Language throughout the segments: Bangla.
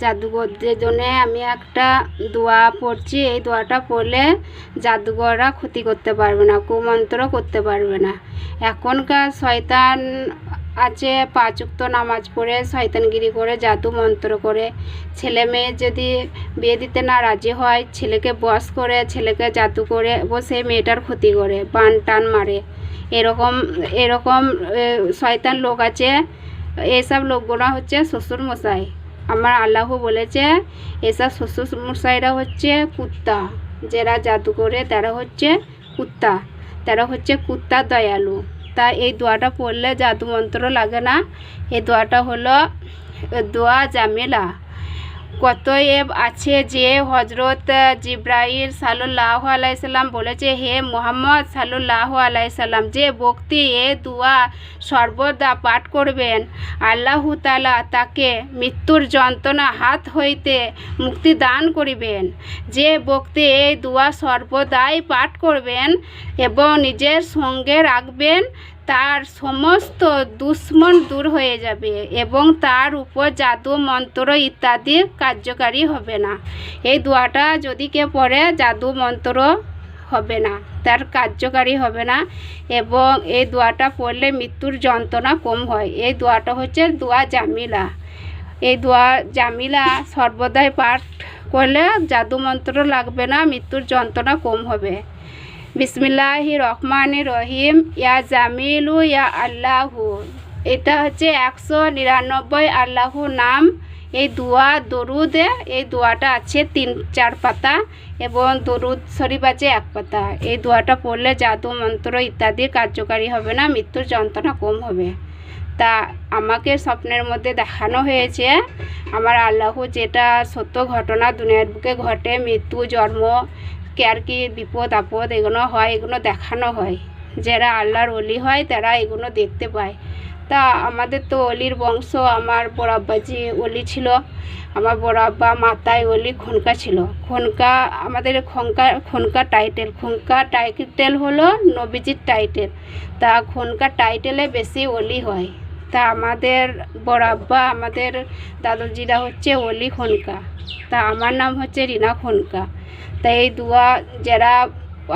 জাদুঘরদের জন্য আমি একটা দোয়া পড়ছি। এই দোয়াটা পড়লে জাদুঘররা ক্ষতি করতে পারবে না কুমন্ত্র করতে পারবে না। এখনকার শয়তান আছে, পাঁচুক্ত নামাজ পড়ে, শয়তানগিরি করে, জাদু মন্ত্র করে। ছেলে মেয়ে যদি বিয়ে দিতে না রাজি হয়, ছেলেকে বস করে, ছেলেকে জাদু করে, বসে মেয়েটার ক্ষতি করে, বান টান মারে। এরকম এরকম শয়তান লোক আছে। এইসব লোকগুলো হচ্ছে শ্বশুর মশাই আমার আল্লাহ বলেছে, এসব শ্বশুর মশাইরা হচ্ছে কুত্তা। যারা জাদু করে তারা হচ্ছে কুত্তা। তারা হচ্ছে কুত্তা দয়ালু। তা এই দোয়াটা পড়লে জাদু মন্ত্র লাগে না। এই দোয়াটা হলো, দোয়া জামেলা কত এব আছে যে হজরত জিব্রাইল সাল্লাহ আলাইসাল্লাম বলেছে, হে মোহাম্মদ সাল্লাহ আলাইসাল্লাম যে ভক্তি এ দুয়া সর্বদা পাঠ করবেন, আল্লাহ তালা তাকে মৃত্যুর যন্ত্রণা হাত হইতে মুক্তি দান করিবেন। যে ভক্তি এই দুয়া সর্বদাই পাঠ করবেন এবং নিজের সঙ্গে রাখবেন তার সমস্ত দুশ্মন দূর হয়ে যাবে এবং তার উপর জাদু, মন্ত্র ইত্যাদি কার্যকারী হবে না। এই দোয়াটা যদি কেউ পড়ে, জাদু, মন্ত্র হবে না, তার কার্যকারী হবে না এবং এই দোয়াটা পড়লে মৃত্যুর যন্ত্রণা কম হয়। এই দোয়াটা হচ্ছে দোয়া জামিলা। এই দোয়া জামিলা সর্বদাই পাঠ করলে জাদু, মন্ত্র লাগবে না, মৃত্যুর যন্ত্রণা কম হবে। বিসমিল্লাহ রহমান রহিম, ইয়া জামিলু, ইয়া আল্লাহু। এটা হচ্ছে একশো নিরানব্বই আল্লাহু নাম। এই দোয়া দরুদে, এই দোয়াটা আছে তিন, চার পাতা এবং দরুদ শরীফ আছে এক পাতা। এই দোয়াটা পড়লে জাদু, মন্ত্র ইত্যাদি কার্যকারী হবে না, মৃত্যুর যন্ত্রণা কম হবে। তা আমাকে স্বপ্নের মধ্যে দেখানো হয়েছে, আমার আল্লাহ যেটা সত্য ঘটনা দুনিয়ার বুকে ঘটে, মৃত্যু, জন্ম কে আর কি বিপদ আপদ এগুলো হয় এগুলো দেখানো হয়। যারা আল্লাহর অলি হয়, তারা এগুলো দেখতে পায়। তা আমাদের তো অলির বংশ, আমার বড় আব্বাজি অলি ছিল, আমার বড় আব্বা মাতায় অলি খনকা ছিল। খনকা, আমাদের খনকা খনকা টাইটেল খনকা টাইটেল হলো নবীজির টাইটেল তা খনকা টাইটেলে বেশি অলি হয়। তা আমাদের বড়াব্বা আমাদের দাদুজিরা হচ্ছে অলি খনকা। তা আমার নাম হচ্ছে রিনা খনকা। তা এই দুয়া যারা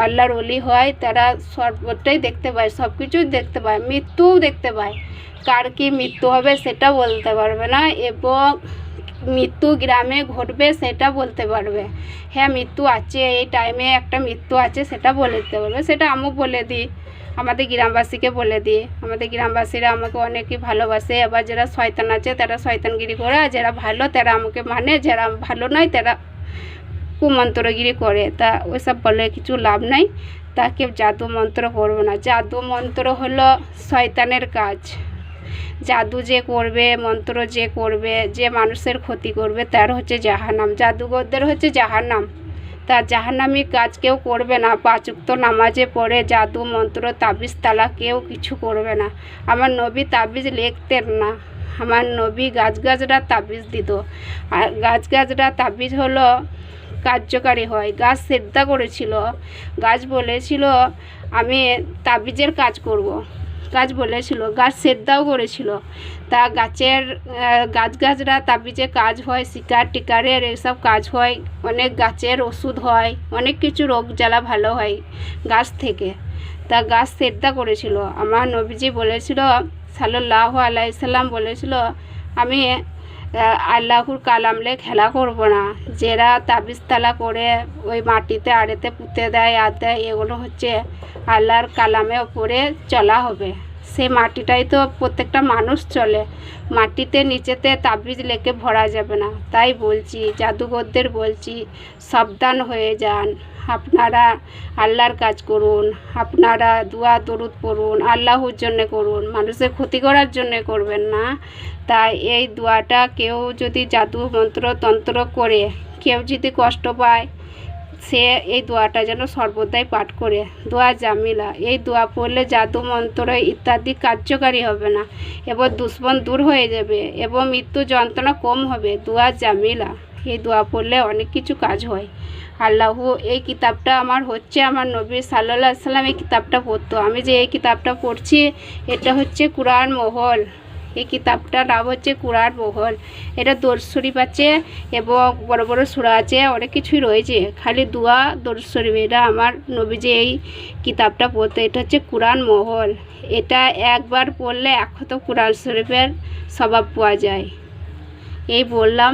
আল্লাহর অলি হয়, তারা সর্বটাই দেখতে পায় সব কিছুই দেখতে পায়, মৃত্যুও দেখতে পায়। কার কি মৃত্যু হবে সেটা বলতে পারবে না এবং মৃত্যু গ্রামে ঘটবে সেটা বলতে পারবে। হ্যাঁ মৃত্যু আছে, এই টাইমে একটা মৃত্যু আছে সেটা বলে দিতে পারবে। সেটা আমিও বলে দিই। আমাদের গ্রামবাসীকে বলে দিই। আমাদের গ্রামবাসীরা আমাকে অনেকই ভালোবাসে। আবার যারা শয়তান আছে, তারা শয়তানগিরি করে, আর যারা ভালো, তারা আমাকে মানে যারা ভালো নয়, তারা কুমন্ত্রগিরি করে। তা ওইসব বলে কিছু লাভ নাই। তা কেউ জাদু মন্ত্র করবে না। জাদু মন্ত্র হলো শয়তানের কাজ। জাদু যে করবে, মন্ত্র যে করবে, যে মানুষের ক্ষতি করবে, তার হচ্ছে জাহান্নাম। জাদুগরদের হচ্ছে জাহান্নাম। তা জাহান্নামি কাজ কেউ করবে না। পাঁচুক্ত নামাজে পড়ে জাদু, মন্ত্র, তাবিজ তালা কেউ কিছু করবে না। আমার নবী তাবিজ লিখতেন না। আমার নবী গাছ গাছরা তাবিজ দিত। আর গাছ গাছরা তাবিজ হলো কার্যকারী হয়। গাছ শ্রদ্ধা করেছিল। গাছ বলেছিল, আমি তাবিজের কাজ করব। গাছ বলেছিল, গাছ সেদ্ধাও করেছিল। তা গাছের গাছ গাছরা তাবিজে কাজ হয়, শিকার, টিকারের এসব কাজ হয়, অনেক গাছের ওষুধ হয়, অনেক কিছু রোগ জ্বালা ভালো হয় গাছ থেকে। তা গাছ শ্রদ্ধা করেছিল। আমার নবীজি বলেছিল সাল্লাহ আলাইসাল্লাম বলেছিল, আমি আল্লাহর কালামলে খেলা করব না। যেরা তাবিজ তালা করে ওই মাটিতে আড়েতে পুঁতে দেয়, আর দেয়, এগুলো হচ্ছে আল্লাহর কালামে ওপরে চলা হবে। সে মাটিটাই তো প্রত্যেকটা মানুষ চলে। মাটিতে, নিচেতে তাবিজ লেকে ভরা যাবে না। তাই বলছি জাদুঘরদের বলছি, সাবধান হয়ে যান। আপনারা আল্লাহর কাজ করুন, আপনারা দোয়া দরুদ পড়ুন, আল্লাহর জন্যে করুন, মানুষের ক্ষতি করার জন্যে করবেন না। তাই এই দোয়াটা কেউ যদি জাদু মন্ত্র তন্ত্র করে, কেউ যদি কষ্ট পায়, সে এই দোয়াটা যেন সর্বদাই পাঠ করে। দোয়া জামিলা। এই দোয়া পড়লে জাদু মন্ত্র ইত্যাদি কার্যকারী হবে না, এবং দুশ্মন দূর হয়ে যাবে, এবং মৃত্যু যন্ত্রণা কম হবে। দোয়া জামিলা। এই দোয়া পড়লে অনেক কিছু কাজ হয়। আল্লাহ, এই কিতাবটা আমার হচ্ছে আমার নবী সাল্লাহ সাল্লাম এই কিতাবটা পড়তো। আমি যে এই কিতাবটা পড়ছি, এটা হচ্ছে কুরআন মহল। এই কিতাবটার নাম হচ্ছে কুরআন মহল। এটা শরীফ আছে এবং বড় বড় সূরা আছে, অনেক কিছুই রয়েছে। খালি দোয়া শরীফ এটা আমার নবী যে এই কিতাবটা পড়তো, এটা হচ্ছে কুরআন মহল। এটা একবার পড়লে এখন তো কুরআন শরীফের স্বভাব পাওয়া যায়। এই বললাম